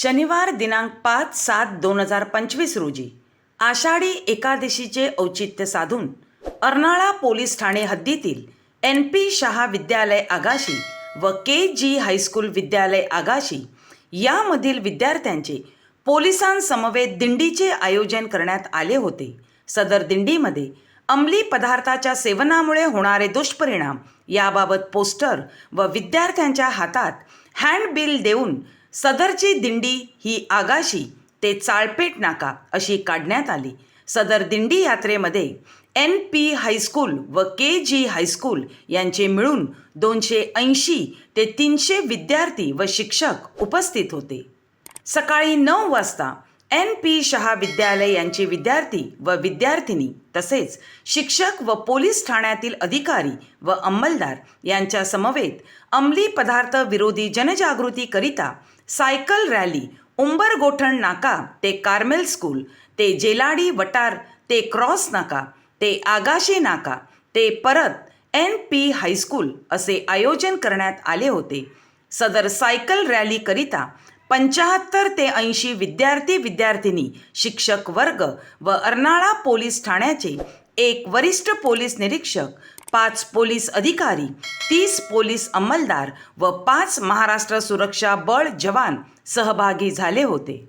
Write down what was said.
शनिवार दिनांक पाच सात दोन हजार पंचवीस रोजी आषाढी एकादशीचे औचित्य साधून अर्नाळा पोलीस ठाणे हद्दीतील एन पी शहा विद्यालय आगाशी व के जी हायस्कूल विद्यालय आगाशी यामधील विद्यार्थ्यांचे पोलिसांसमवेत दिंडीचे आयोजन करण्यात आले होते. सदर दिंडीमध्ये अंमली पदार्थाच्या सेवनामुळे होणारे दुष्परिणाम याबाबत पोस्टर व विद्यार्थ्यांच्या हातात हँडबिल देऊन सदरची दिंडी ही आगाशी ते चाळपेट नाका अशी काढण्यात आली. सदर दिंडी यात्रेमध्ये एन पी हायस्कूल व के जी हायस्कूल यांचे मिळून दोनशे ऐंशी ते तीनशे विद्यार्थी व शिक्षक उपस्थित होते. सकाळी नऊ वाजता एन पी शहा विद्यालय यांचे विद्यार्थी व विद्यार्थिनी तसेच शिक्षक व पोलीस ठाण्यातील अधिकारी व अंमलदार यांच्या समवेत अंमली पदार्थ विरोधी जनजागृतीकरिता सायकल रॅली उंबरगोठण नाका ते कार्मेल स्कूल ते जेलाडी वटार ते क्रॉस नाका ते आगाशे नाका ते परत एन पी हायस्कूल असे आयोजन करण्यात आले होते. सदर सायकल रॅलीकरिता पंचाहत्तर ते ऐंशी विद्यार्थी विद्यार्थिनी शिक्षक वर्ग व अर्नाळा पोलीस ठाण्याचे एक वरिष्ठ पोलीस निरीक्षक पाच पोलीस अधिकारी तीस पोलीस अंमलदार व पाच महाराष्ट्र सुरक्षा बळ जवान सहभागी झाले होते.